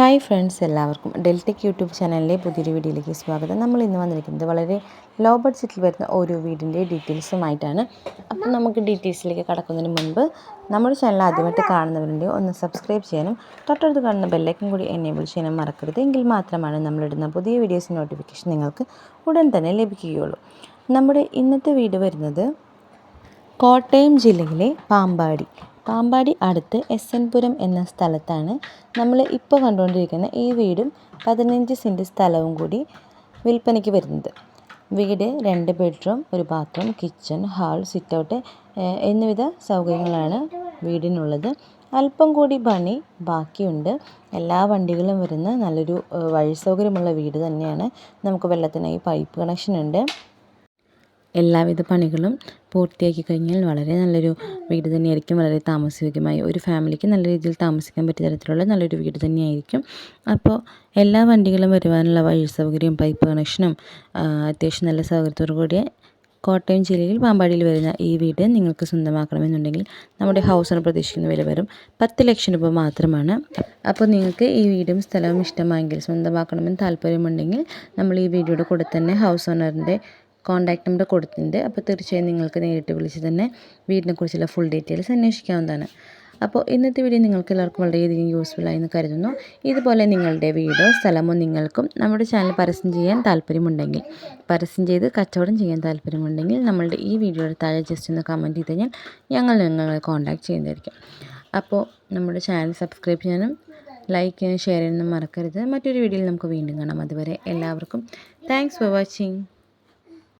Hi friends എല്ലാവർക്കും ഡെൽറ്റക് YouTube ചാനലിലെ പുതിയൊരു വീഡിയോയിലേക്ക് സ്വാഗതം. നമ്മൾ ഇന്ന് വന്നിരിക്കുന്നത് വളരെ ലോ ബഡ്ജറ്റിൽ വരുന്ന ഓരോ വീടിന്റെ ഡീറ്റെയിൽസുമായിട്ടാണ് അപ്പോൾ നമുക്ക് ഡീറ്റെയിൽസിലേക്ക് കടക്കുന്നതിന് മുൻപ് നമ്മുടെ ചാനൽ ആദ്യമായിട്ട് കാണുന്നവരുണ്ടെങ്കിൽ ഒന്ന് സബ്സ്ക്രൈബ് ചെയ്യാനും തൊട്ടടുത്ത് കാണുന്ന ബെല്ലൈക്കും കൂടി എനേബിൾ ചെയ്യാനും മറക്കരുത്. എങ്കിൽ മാത്രമാണ് നമ്മളിടുന്ന പുതിയ വീഡിയോസ് നോട്ടിഫിക്കേഷൻ നിങ്ങൾക്ക് ഉടൻ തന്നെ ലഭിക്കുകയുള്ളൂ. നമ്മുടെ ഇന്നത്തെ വീട് വരുന്നത് കോട്ടയം ജില്ലയിലെ പാമ്പാടി. പാമ്പാടി അടുത്ത് എസ് എൻ പുരം എന്ന സ്ഥലത്താണ് നമ്മൾ ഇപ്പോൾ കണ്ടുകൊണ്ടിരിക്കുന്ന ഈ വീടും പതിനഞ്ച് സെന്റ് സ്ഥലവും കൂടി വിൽപ്പനയ്ക്ക് വരുന്നത്. വീട് രണ്ട് ബെഡ്റൂം ഒരു bathroom kitchen hall sit out എന്നിവിധ സൗകര്യങ്ങളാണ് വീടിനുള്ളത്. അല്പം കൂടി പണി ബാക്കിയുണ്ട്. എല്ലാ വണ്ടികളും വരുന്ന നല്ലൊരു വഴി സൗകര്യമുള്ള വീട് തന്നെയാണ്. നമുക്ക് വെള്ളത്തിനായി പൈപ്പ് കണക്ഷൻ ഉണ്ട്. എല്ലാവിധ പണികളും പൂർത്തിയാക്കി കഴിഞ്ഞാൽ വളരെ നല്ലൊരു വീട് തന്നെയായിരിക്കും. വളരെ താമസയോഗ്യമായ ഒരു ഫാമിലിക്ക് നല്ല രീതിയിൽ താമസിക്കാൻ പറ്റിയ തരത്തിലുള്ള നല്ലൊരു വീട് തന്നെയായിരിക്കും. അപ്പോൾ എല്ലാ വണ്ടികളും വരുവാനുള്ള വഴി സൗകര്യം പൈപ്പ് കണക്ഷനും അത്യാവശ്യം നല്ല സൗകര്യത്തോടു കൂടിയ കോട്ടയം ജില്ലയിൽ പാമ്പാടിയിൽ വരുന്ന ഈ വീട് നിങ്ങൾക്ക് സ്വന്തമാക്കണമെന്നുണ്ടെങ്കിൽ നമ്മുടെ ഹൗസിന് പ്രതീക്ഷിക്കുന്ന വില വരും പത്ത് ലക്ഷം രൂപ മാത്രമാണ്. അപ്പോൾ നിങ്ങൾക്ക് ഈ വീടും സ്ഥലവും ഇഷ്ടമായെങ്കിൽ സ്വന്തമാക്കണമെന്ന് താല്പര്യമുണ്ടെങ്കിൽ നമ്മൾ ഈ വീഡിയോയുടെ കൂടെ തന്നെ ഹൗസ് ഓണറിന്റെ കോൺടാക്ട് നമ്പർ കൊടുത്തിട്ടുണ്ട്. അപ്പോൾ തീർച്ചയായും നിങ്ങൾക്ക് നേരിട്ട് വിളിച്ച് തന്നെ വീടിനെക്കുറിച്ചുള്ള ഫുൾ ഡീറ്റെയിൽസ് അന്വേഷിക്കാവുന്നതാണ്. അപ്പോൾ ഇന്നത്തെ വീഡിയോ നിങ്ങൾക്ക് എല്ലാവർക്കും വളരെയധികം യൂസ്ഫുൾ ആയി എന്ന് കരുതുന്നു. ഇതുപോലെ നിങ്ങളുടെ വീടോ സ്ഥലമോ നിങ്ങൾക്കും നമ്മുടെ ചാനൽ പരസ്യം ചെയ്യാൻ താല്പര്യമുണ്ടെങ്കിൽ പരസ്യം ചെയ്ത് കച്ചവടം ചെയ്യാൻ താല്പര്യമുണ്ടെങ്കിൽ നമ്മളുടെ ഈ വീഡിയോയുടെ താഴെ ജസ്റ്റ് ഒന്ന് കമന്റ് ചെയ്ത് കഴിഞ്ഞാൽ ഞങ്ങൾ നിങ്ങളെ കോൺടാക്ട് ചെയ്യുന്നതായിരിക്കും. അപ്പോൾ നമ്മുടെ ചാനൽ സബ്സ്ക്രൈബ് ചെയ്യാനും ലൈക്ക് ചെയ്യാനും ഷെയർ ചെയ്യാനും മറക്കരുത്. മറ്റൊരു വീഡിയോയിൽ നമുക്ക് വീണ്ടും കാണാം. അതുവരെ എല്ലാവർക്കും താങ്ക്സ് ഫോർ വാച്ചിങ്